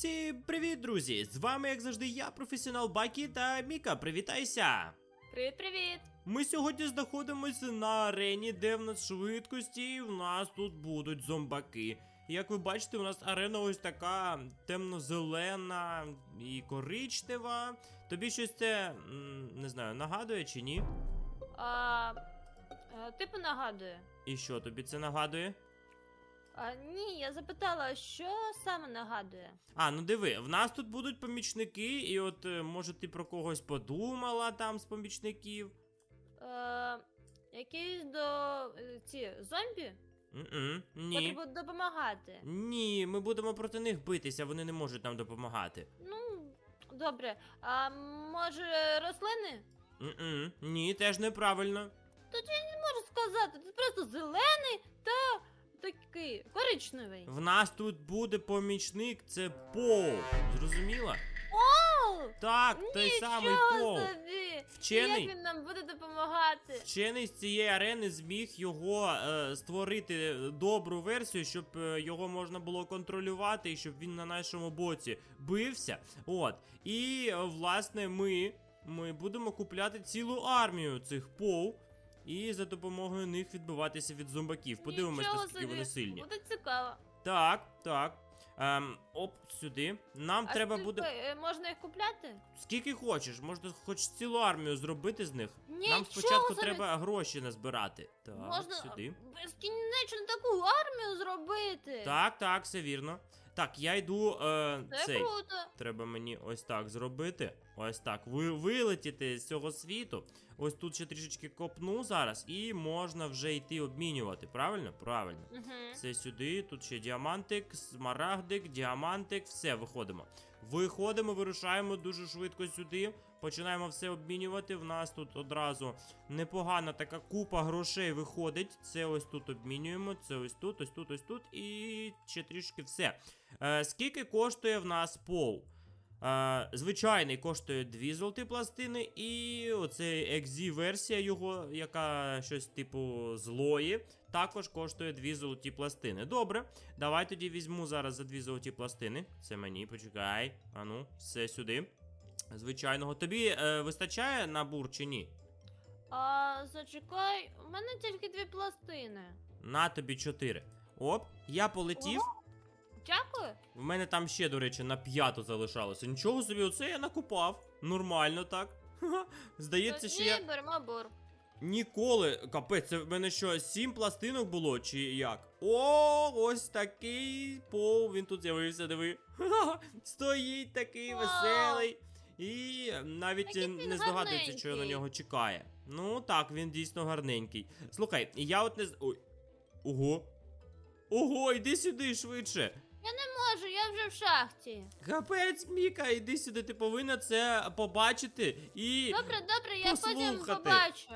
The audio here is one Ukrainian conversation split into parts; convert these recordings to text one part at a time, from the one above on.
Всім привіт, друзі! З вами, як завжди, я, професіонал Бакі та Міка. Привітайся! Привіт, привіт! Ми сьогодні знаходимося на арені, де в нас швидкості, і в нас тут будуть зомбаки. Як ви бачите, у нас арена ось така темно-зелена і коричнева. Тобі щось це не знаю, нагадує чи ні? А, а, типу нагадує. І що тобі це нагадує? А, ні, я запитала, що саме нагадує. А, ну диви, в нас тут будуть помічники, і от е, може ти про когось подумала там з помічників. Е, якісь до е, ці зомбі? М-м, ні. Потрібно допомагати. Ні, ми будемо проти них битися, вони не можуть нам допомагати. Ну, добре. А може рослини? М-м, ні, теж неправильно. Не можу сказати, це просто зелений та такий коричневий. В нас тут буде помічник, це Пол. Зрозуміла? О! Так, той самий Пол. Собі! Вчений. Як він нам буде допомагати? Вчений з цієї арени зміг його е, створити добру версію, щоб е, його можна було контролювати і щоб він на нашому боці бився. От. І е, власне ми, ми будемо купляти цілу армію цих пов. І за допомогою них відбиватися від зомбаків. Подивимось, Нічого наскільки собі. вони сильні. Буде цікаво. Так, так. Ем, оп, сюди. Нам а треба скільки, буде. е, Можна їх купляти? Скільки хочеш, можна хоч цілу армію зробити з них. Нам спочатку собі. треба гроші назбирати. Так, Можна сюди. безкінечно таку армію зробити. Так, так, все вірно. Так, я йду. Е, Це цей. круто. Треба мені ось так зробити. Ось так. Ви вилетіти з цього світу. Ось тут ще трішечки копну зараз, і можна вже йти обмінювати. Правильно? Правильно. Угу. Це сюди, тут ще діамантик, смарагдик, діамантик, все, виходимо. Виходимо, вирушаємо дуже швидко сюди. Починаємо все обмінювати. В нас тут одразу непогана така купа грошей виходить. Це ось тут обмінюємо, це ось тут, ось тут, ось тут. І ще трішки все. Е, скільки коштує в нас пол? Е, звичайний коштує 2 золоті пластини, і оцей XZ версія його, яка щось типу злої, також коштує 2 золоті пластини. Добре, давай тоді візьму зараз за 2 золоті пластини. Це мені, почекай. Ану, все сюди. Звичайного. Тобі е, вистачає набур чи ні? А зачекай, у мене тільки дві пластини. На тобі 4. Оп, я полетів. Дякую. В мене там ще, до речі, на п'яту залишалося. Нічого собі, оце я накупав. Нормально так. Ха-ха. Здається, що Ні, я беремо бур. ніколи. Капець, це в мене що, сім пластинок було, чи як? О, ось такий пол. Він тут з'явився, диви. Ха-ха. Стоїть такий Вау. веселий. І навіть він не здогадується, що на гарненький. нього чекає. Ну так, він дійсно гарненький. Слухай, я от не з. Ой. Ого. Ого, іди сюди швидше. Я не можу, я вже в шахті. Капець, Міка, іди сюди, ти повинна це побачити і. Добре, добре, я потім Послухати. побачу.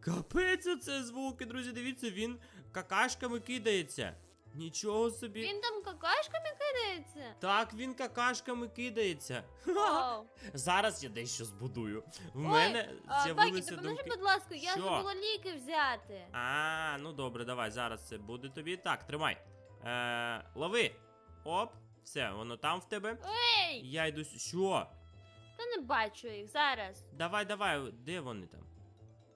Капець, оце звуки, друзі, дивіться, він какашками кидається. Нічого собі. Він там какашками кидається. Так, він какашками кидається. Вау. Зараз я дещо збудую. В Ой, мене а, Бакі, з'явилися допоможи, думки. будь ласка, я Що? забула ліки взяти. А, ну добре, давай, зараз це буде тобі. Так, тримай. Е, лови. Оп, все, воно там в тебе. Ей! Я йду. с- Що? Та не бачу їх зараз. Давай, давай, де вони там?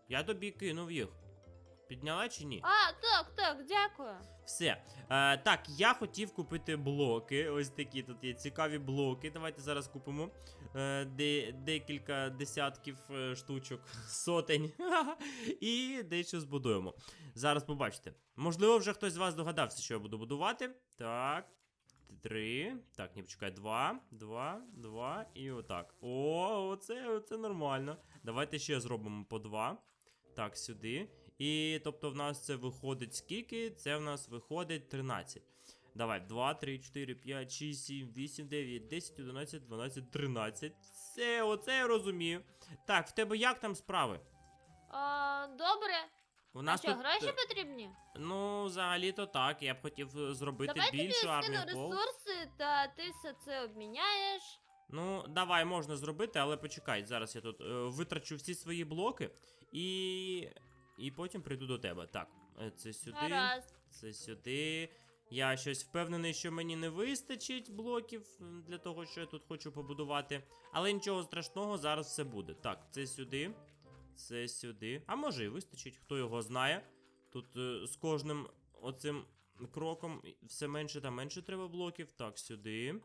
Я тобі кинув їх. Підняла чи ні? А, так, так, дякую. Все. Е, так, я хотів купити блоки. Ось такі тут є цікаві блоки. Давайте зараз купимо е, де, декілька десятків е, штучок, сотень. І дещо збудуємо. Зараз побачите. Можливо, вже хтось з вас догадався, що я буду будувати. Так. Три. Так, ні, почекай. Два, два, два. І отак. О, оце, оце нормально. Давайте ще зробимо по два. Так, сюди. І тобто в нас це виходить скільки? Це в нас виходить 13. Давай, 2, 3, 4, 5, 6, 7, 8, 9, 10, 11, 12, 13. Все, оце я розумію. Так, в тебе як там справи? А, добре. У А що, тут. гроші е, потрібні? Ну, взагалі-то так. Я б хотів е, зробити Давай більшу скину армію. пол. ресурси, та ти все це обміняєш. Ну, давай, можна зробити, але почекай. Зараз я тут е, витрачу всі свої блоки і. І потім прийду до тебе. Так, е, це сюди. Гаразд. Це сюди. Я щось впевнений, що мені не вистачить блоків для того, що я тут хочу побудувати. Але нічого страшного, зараз все буде. Так, це сюди. Це сюди. А може і вистачить, хто його знає. Тут е, з кожним оцим кроком все менше та менше треба блоків. Так, сюди.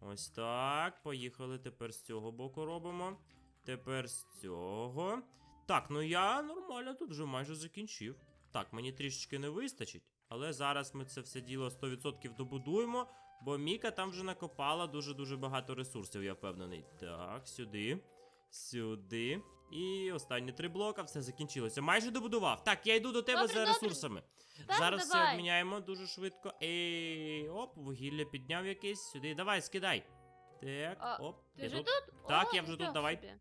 Ось так. Поїхали. Тепер з цього боку робимо. Тепер з цього. Так, ну я нормально тут вже майже закінчив. Так, мені трішечки не вистачить, але зараз ми це все діло 100% добудуємо, бо Міка там вже накопала дуже-дуже багато ресурсів, я впевнений. Так, сюди, сюди. І останні три блока, все закінчилося. Майже добудував. Так, я йду до тебе Добре, за добре. ресурсами. Так, зараз все обміняємо дуже швидко. Ей, оп, вугілля підняв якесь сюди. Давай, скидай. Так, А, оп. Ти я вже тут. тут? Так, О, я вже тут, давай. собі.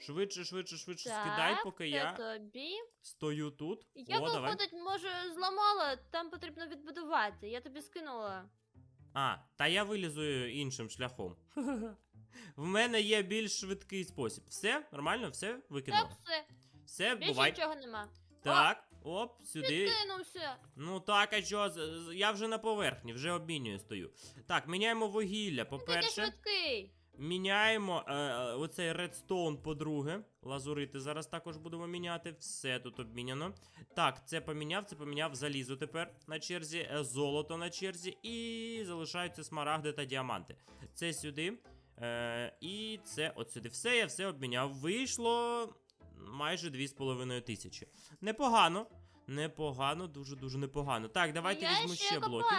Швидше, швидше, швидше Так, скидай, поки я тобі. стою тут. Я, О, давай. виходить, може, зламала, там потрібно відбудувати. Я тобі скинула. А, та я вилізу іншим шляхом. В мене є більш швидкий спосіб. Все? Нормально? Все? Викинула? Так, все. Все, Більше бувай. нічого нема. Так, оп, сюди. Підкинувся. Ну так, а що? Я вже на поверхні, вже обмінюю стою. Так, міняємо вугілля, Ти по-перше. швидкий. Міняємо е, е, оцей редстоун, по-друге. Лазурити зараз також будемо міняти. Все тут обміняно. Так, це поміняв, це поміняв залізо тепер на черзі, е, золото на черзі, і залишаються смарагди та діаманти. Це сюди. Е, і це от сюди. Все, я все обміняв. Вийшло майже 2,5 тисячі. Непогано. Непогано, дуже-дуже непогано. Так, давайте я візьму ще ще блоки.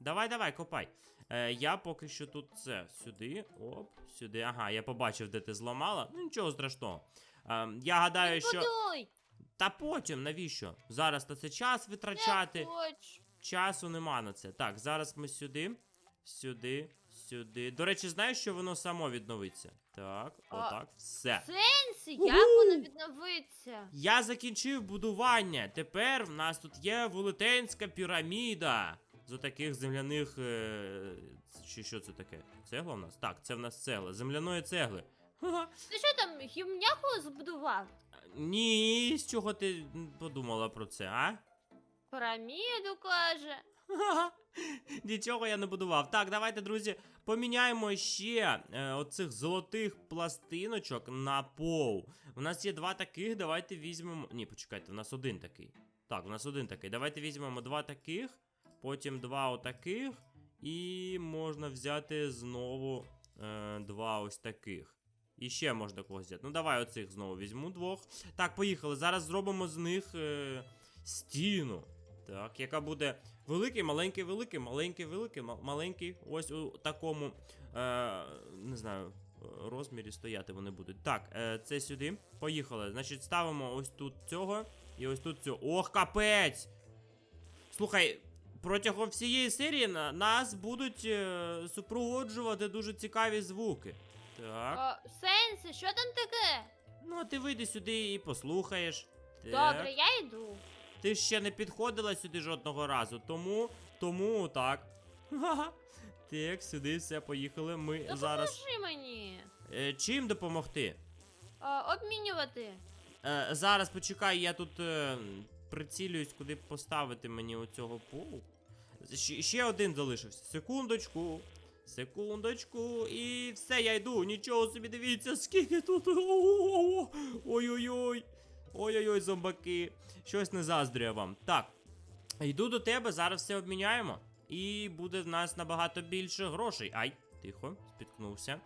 Давай, давай, копай. Е, я поки що тут це сюди. Оп, сюди. Ага, я побачив, де ти зламала. Ну нічого страшного. Е, я гадаю, що. Та потім, навіщо? Зараз то це час витрачати. Часу нема на це. Так, зараз ми сюди, сюди, сюди. До речі, знаєш, що воно само відновиться? Так, отак, все. Сенсі, як воно відновиться? Я закінчив будування. Тепер в нас тут є велетенська піраміда. З таких земляних. Е... Чи що це таке? Цегла в нас? Так, це в нас цегла. Земляної цегли. Ха-ха. Ти що там, гімняху збудував? Ні, з чого ти подумала про це, а? Піраміду каже. Ха-ха. Нічого я не будував. Так, давайте, друзі, поміняємо ще е, оцих золотих пластиночок на пол. У нас є два таких, давайте візьмемо. Ні, почекайте, у нас один такий. Так, у нас один такий. Давайте візьмемо два таких, потім два отаких, і можна взяти знову е, два ось таких. І ще можна когось взяти. Ну, давай оцих знову візьму двох. Так, поїхали. Зараз зробимо з них е, стіну. Так, яка буде великий, маленький, великий, маленький, великий, маленький. Ось у такому, е, не знаю, розмірі стояти вони будуть. Так, е, це сюди. Поїхали. Значить, ставимо ось тут цього і ось тут цього. Ох, капець! Слухай, протягом всієї серії на, нас будуть е, супроводжувати дуже цікаві звуки. Так. О, Сенсі, що там таке? Ну, а ти вийди сюди і послухаєш. Так. Добре, я йду. Ти ще не підходила сюди жодного разу, тому. Тому так. Ха-ха. Так, сюди все, поїхали. Ми зараз. Допоможи мені. Е, чим допомогти? О, обмінювати. Е, зараз почекай, я тут е, прицілююсь, куди поставити мені оцього полу. Ще, ще один залишився. Секундочку. Секундочку. І все, я йду. Нічого собі дивіться, скільки тут. Ой-ой-ой. Ой-ой-ой, зомбаки. Щось не заздрю я вам. Так. Йду до тебе, зараз все обміняємо. І буде в нас набагато більше грошей. Ай, тихо, спіткнувся.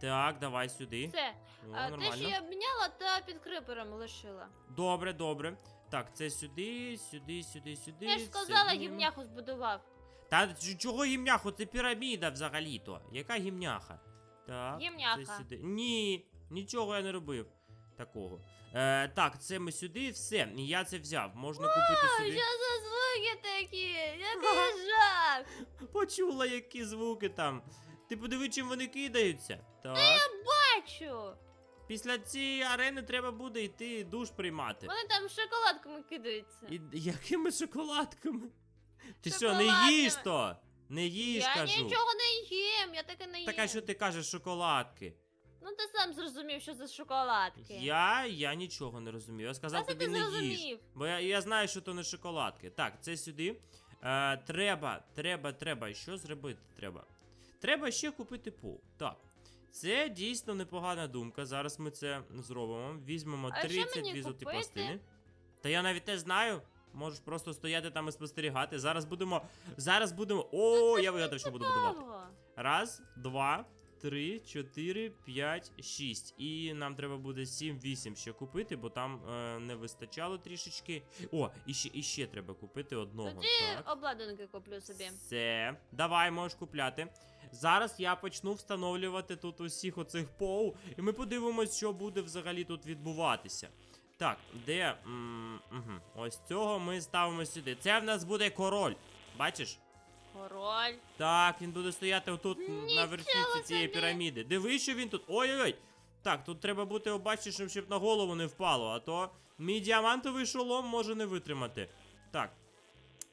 Так, давай сюди. Все. О, А, те, що я обміняла, та під крипером лишила. Добре, добре. Так, це сюди, сюди, сюди, сюди. Я ж сказала, змінюємо. гімняху збудував. Та чого гімняху? Це піраміда взагалі-то. Яка гімняха? Так. Гімняха. Це сюди. Ні, нічого я не робив такого. Е, так, це ми сюди, все. Я це взяв. Можна купити що за звуки такі? Який жах! Почула, які звуки там. Ти подиви, чим вони кидаються. Так. Бачу! Після цієї арени треба буде йти душ приймати. Вони там шоколадками кидаються. І якими шоколадками? Ти що, не їж то? Не їж, я кажу. нічого не їм, я таке не їм. Так а що ти кажеш шоколадки? Ну ти сам зрозумів, що за шоколадки. Я, я нічого не розумію. Я сказав ти тобі ти не їж. Бо я, я знаю, що то не шоколадки. Так, це сюди. Е, треба, треба, треба. Що зробити треба? Треба ще купити пол. Так. Це дійсно непогана думка. Зараз ми це зробимо. Візьмемо А що 32 мені золоті купити? пластини. Та я навіть не знаю. Можеш просто стояти там і спостерігати. Зараз будемо. Зараз будемо. О, я вигадав, що буду будувати. Раз, два, три, чотири, п'ять, шість. І нам треба буде сім, вісім ще купити, бо там е, не вистачало трішечки. О, і ще, і ще треба купити одного. Тоді Так. обладунки куплю собі. Все, давай, можеш купляти. Зараз я почну встановлювати тут усіх оцих поу, і ми подивимось, що буде взагалі тут відбуватися. Так, де. М, угу. Ось цього ми ставимо сюди. Це в нас буде король. Бачиш? Король. Так, він буде стояти отут м, на Нічого верхівці цієї піраміди. Диви, що він тут. Ой-ой-ой. Так, тут треба бути обачнішим, щоб на голову не впало, а то мій діамантовий шолом може не витримати. Так.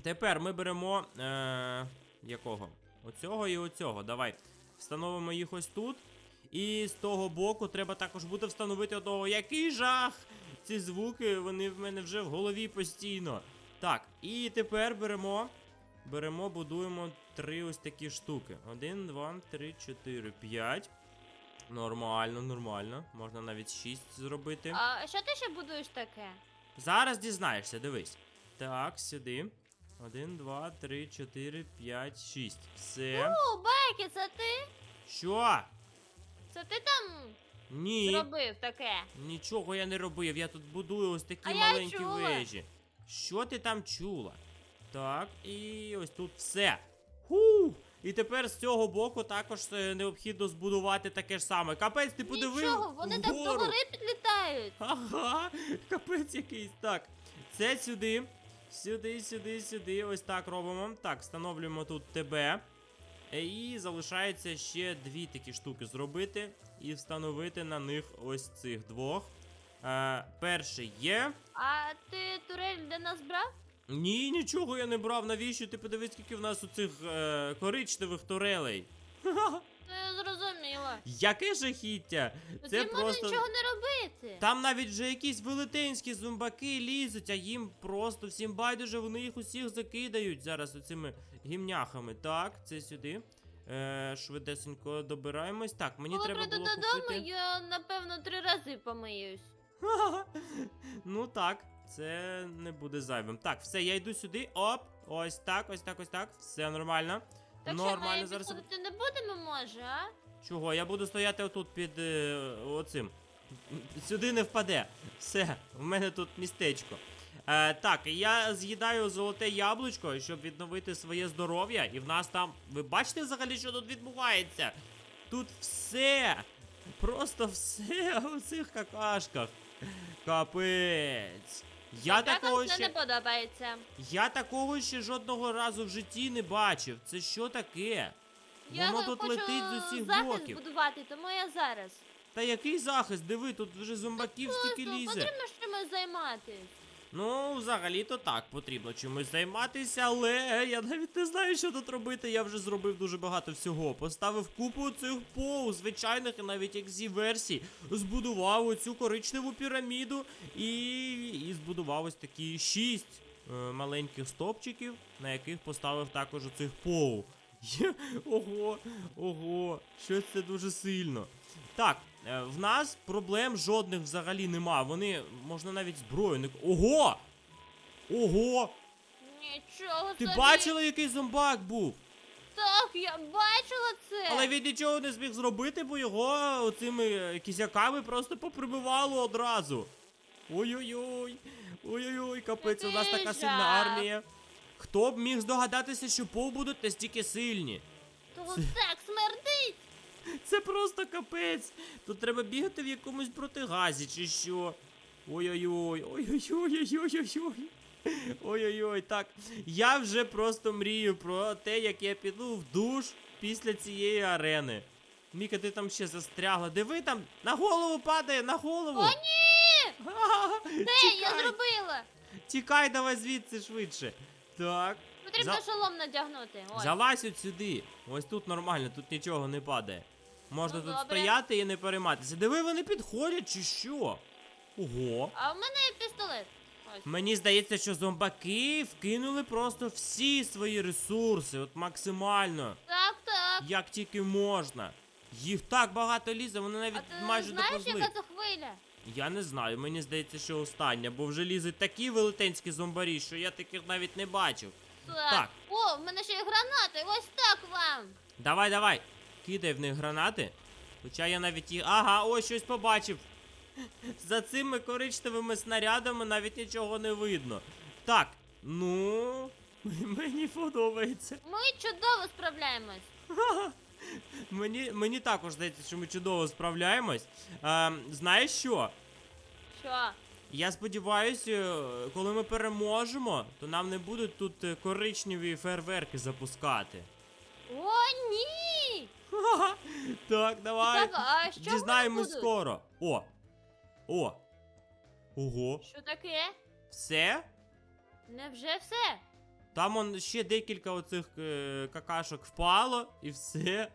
Тепер ми беремо. Е- якого? Оцього і оцього. Давай. Встановимо їх ось тут. І з того боку треба також буде встановити одного. Який жах! Ці звуки, вони в мене вже в голові постійно. Так, і тепер беремо. Беремо, будуємо три ось такі штуки. Один, два, три, чотири, п'ять. Нормально, нормально. Можна навіть шість зробити. А що ти ще будуєш таке? Зараз дізнаєшся, дивись. Так, сюди. Один, два, три, чотири, п'ять, шість. Все. О, Бекі, це ти? Що? Це ти там Ні. зробив таке? Нічого я не робив. Я тут будую ось такі А я маленькі чула. вежі. Що ти там чула? Так, і ось тут все. Ху! І тепер з цього боку також е, необхідно збудувати таке ж саме. Капець, ти подивив. Нічого, вони так вгору. догори підлітають. Ага, капець якийсь. Так. Це сюди. Сюди, сюди, сюди. Ось так робимо. Так, встановлюємо тут тебе. І залишається ще дві такі штуки зробити. І встановити на них ось цих двох. Е, перший є. А ти турель для нас брав? Ні, нічого я не брав. Навіщо? Ти подивись, скільки в нас оцих е, коричневих турелей. Ти зрозуміла. Яке жахіття! Це можна просто. нічого не робити. Там навіть вже якісь велетенські зомбаки лізуть, а їм просто всім байдуже, вони їх усіх закидають зараз оцими гімняхами. Так, це сюди. Е, швидесенько добираємось. Так, мені Коли треба було додому, купити. я напевно три рази помиюсь. ну так, це не буде зайвим. Так, все, я йду сюди. Оп! Ось так, ось так, ось так. Все нормально. Так що ми зараз. підходити не будемо, може, а? Чого? Я буду стояти отут під е, оцим. Сюди не впаде. Все, в мене тут містечко. Е, так, я з'їдаю золоте яблучко, щоб відновити своє здоров'я. І в нас там. Ви бачите взагалі, що тут відбувається? Тут все. Просто все у цих какашках. Капець. Я так такого вам це ще. не подобається. Я такого ще жодного разу в житті не бачив. Це що таке? Я Воно тут хочу летить з усіх захист боків. будувати, тому я зараз. Та який захист? Диви, тут вже зомбаків стільки лізе. потрібно ж чимось займатись. Ну, взагалі-то так, потрібно чимось займатися, але я навіть не знаю, що тут робити. Я вже зробив дуже багато всього. Поставив купу цих поу, звичайних і навіть екзі-версій. Збудував оцю коричневу піраміду і, і збудував ось такі шість е, маленьких стопчиків, на яких поставив також оцих поу. Є- Ого, ого, щось це дуже сильно. Так, е, в нас проблем жодних взагалі нема. Вони можна навіть зброю не. Ого! Ого! Нічого Ти собі. бачила, який зомбак був? Так, я бачила це. Але він нічого не зміг зробити, бо його оцими е, кізяками просто поприбивало одразу. Ой-ой-ой. Ой-ой-ой, капець, у нас така сильна армія. Хто б міг здогадатися, що пов будуть настільки сильні? То Це- так смердить. Це просто капець. Тут треба бігати в якомусь протигазі чи що. Ой-ой-ой, ой-ой-ой-ой-ой-ой. Ой-ой-ой, так. Я вже просто мрію про те, як я піду в душ після цієї арени. Міка, ти там ще застрягла. Диви там, на голову падає, на голову. О, ні! Де я зробила? Тікай давай звідси швидше. Так. Потрібно За- шолом надягнути. Ось. Залазь от сюди. Ось тут нормально, тут нічого не падає. Можна Ну, тут добре. стояти і не перейматися. Диви, вони підходять чи що? Ого. А в мене є пістолет. Ось. Мені здається, що зомбаки вкинули просто всі свої ресурси, от максимально, Так, так. як тільки можна. Їх так багато лізе, вони навіть А ти майже знаєш, доповзли. яка це хвиля? Я не знаю, мені здається, що остання, бо вже лізуть такі велетенські зомбарі, що я таких навіть не бачив. Так. Так. О, в мене ще є гранати. Ось так вам. Давай, давай, кидай в них гранати. Хоча я навіть їх. Ага, ось щось побачив. За цими коричневими снарядами навіть нічого не видно. Так, ну. Мені подобається. Ми чудово справляємось. Мені, мені також здається, що ми чудово справляємось. А, знаєш що? Що? Я сподіваюся, коли ми переможемо, то нам не будуть тут е, коричневі фейерверки запускати. О, ні! Ха-ха. Так, давай. Так, а що Дізнаємось вони будуть? скоро. О! О! Ого! Що таке? Все? Невже все? Там он ще декілька оцих е, какашок впало і все.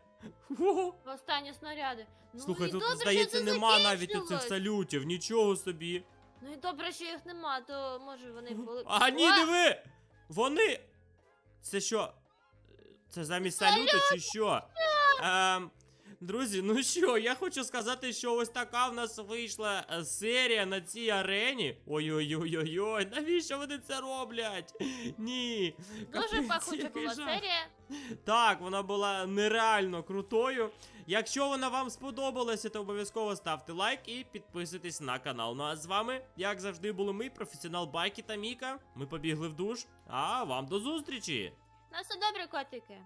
Хо-хо. Останні снаряди. Ну Слухай, і тут, добре, здається, що це нема навіть оцих закінчилось. салютів, нічого собі. Ну і добре, що їх нема, то може вони були. А ні, диви! Вони. Це що? Це замість салюту чи що? Ем, друзі, ну що, я хочу сказати, що ось така в нас вийшла е, серія на цій арені. Ой-ой-ой-ой-ой, навіщо вони це роблять? Ні. Дуже пахуча була серія. Так, вона була нереально крутою. Якщо вона вам сподобалася, то обов'язково ставте лайк і підписуйтесь на канал. Ну а з вами, як завжди, були ми, професіонал Байки та Міка. Ми побігли в душ. А вам до зустрічі! На все добре, котики.